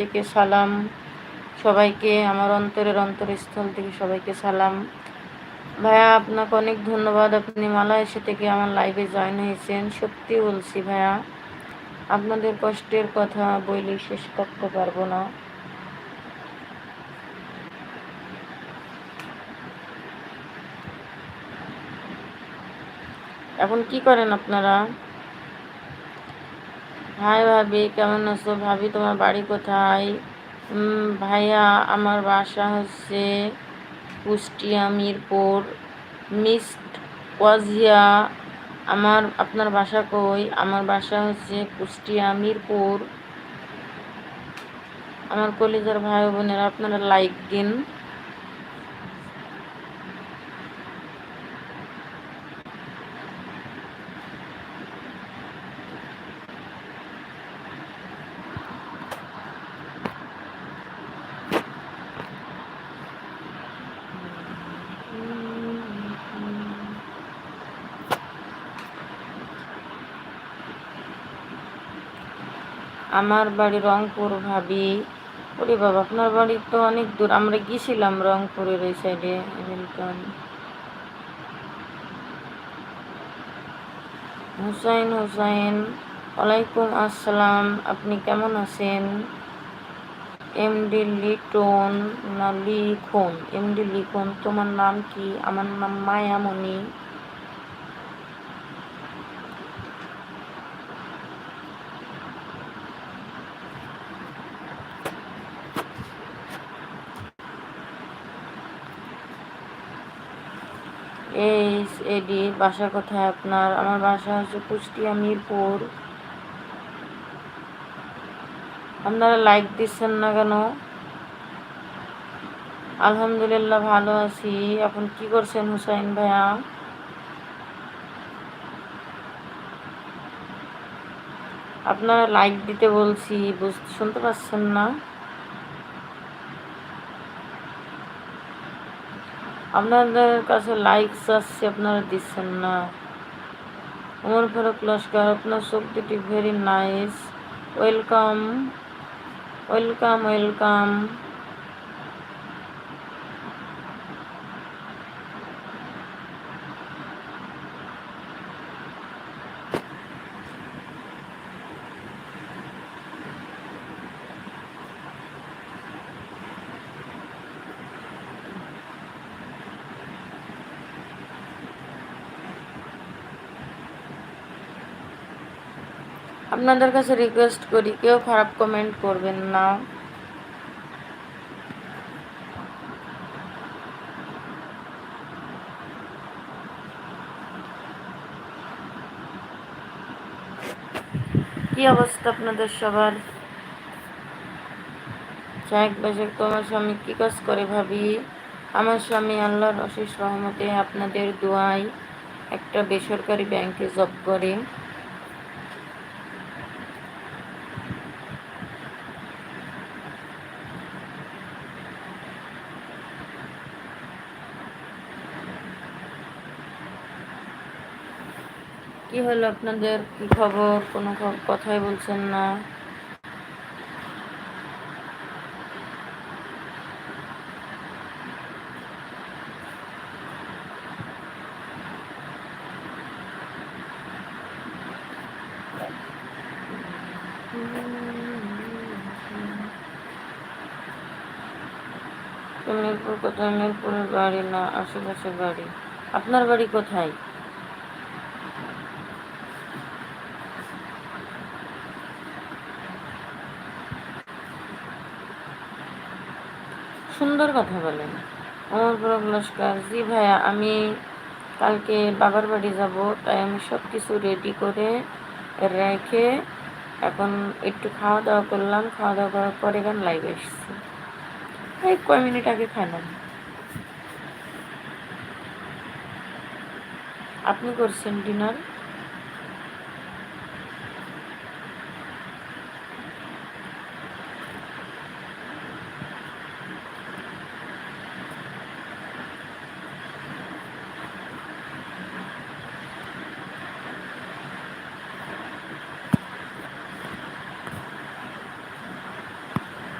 থেকে সালাম। সবাইকে আমার অন্তরের অন্তরস্থল থেকে সবাইকে সালাম। ভাইয়া, আপনাকে অনেক ধন্যবাদ। আপনি মালয়েশিয়া থেকে আমার লাইভে জয়েন হয়েছেন। সত্যি বলছি ভাইয়া, আপনাদের কষ্টের কথা বইলে শেষ করতে পারব না। এখন কি করেন আপনারা? হাই ভাবি, কেমন আছো? ভাবি, তোমার বাড়ি কোথায়? ভাইয়া, আমার বাসা হচ্ছে কুষ্টিয়া, মিরপুর। মিস্ট ওয়াজিয়া, আমার, আপনার বাসা কই? আমার বাসা হচ্ছে কুষ্টিয়া, মিরপুর। আমার কলিজার ভাই বোনেরা, আপনারা লাইক দিন। আমার বাড়ি রংপুর ভাবি। ওরে বাবা, আপনার বাড়ি তো অনেক দূর। আমরা গিয়েছিলাম রংপুরের ওই সাইডে হুসাইন হুসাইন, ওয়ালাইকুম আসসালাম। আপনি কেমন আছেন? এমডি লিটন, না লিখন? এমডি লিখন, তোমার নাম কি? আমার নাম মায়ামণি। এইচ এডি বাসা কোথায় আপনার, আমার বাসা হচ্ছে কুষ্টিয়া মিরপুর। আপনারা লাইক দিচ্ছেন না কেন? আলহামদুলিল্লাহ ভালো আছি। এখন কি করছেন হুসাইন ভাইয়া? আপনারা লাইক দিতে বলছি বুঝতে শুনতে পাচ্ছেন না? আপনাদের কাছে লাইক আসছে, আপনারা দিচ্ছেন না। উমর ফারুক লস্কর, আপনার শক্তিটি very nice welcome welcome welcome আপনাদের কাছে রিকোয়েস্ট করি, কেউ খারাপ কমেন্ট করবেন না। কি অবস্থা আপনাদের সবার? শাহেক বাশেক তোমার স্বামী কি কাজ করে ভাবি? আমার স্বামী আল্লাহর অশেষ রহমতে আপনাদের দোয়ায় একটা বেসরকারি ব্যাংকে জব করে। কি হলো আপনাদের? কি খবর? কোনো কথাই বলছেন না। মিরপুর কোথায়? মিরপুরের বাড়ি না আশেপাশে বাড়ি। আপনার বাড়ি কোথায়? সুন্দর কথা বলেন। আমার বড় নমস্কার। জি ভাইয়া, আমি কালকে বাবার বাড়ি যাব, তাই আমি সব কিছু রেডি করে রেখে এখন একটু খাওয়া দাওয়া করলাম। খাওয়া দাওয়া করার পরে গান লাইভ এসেছি। এই কয় মিনিট আগে খাইলাম। আপনি করছেন ডিনার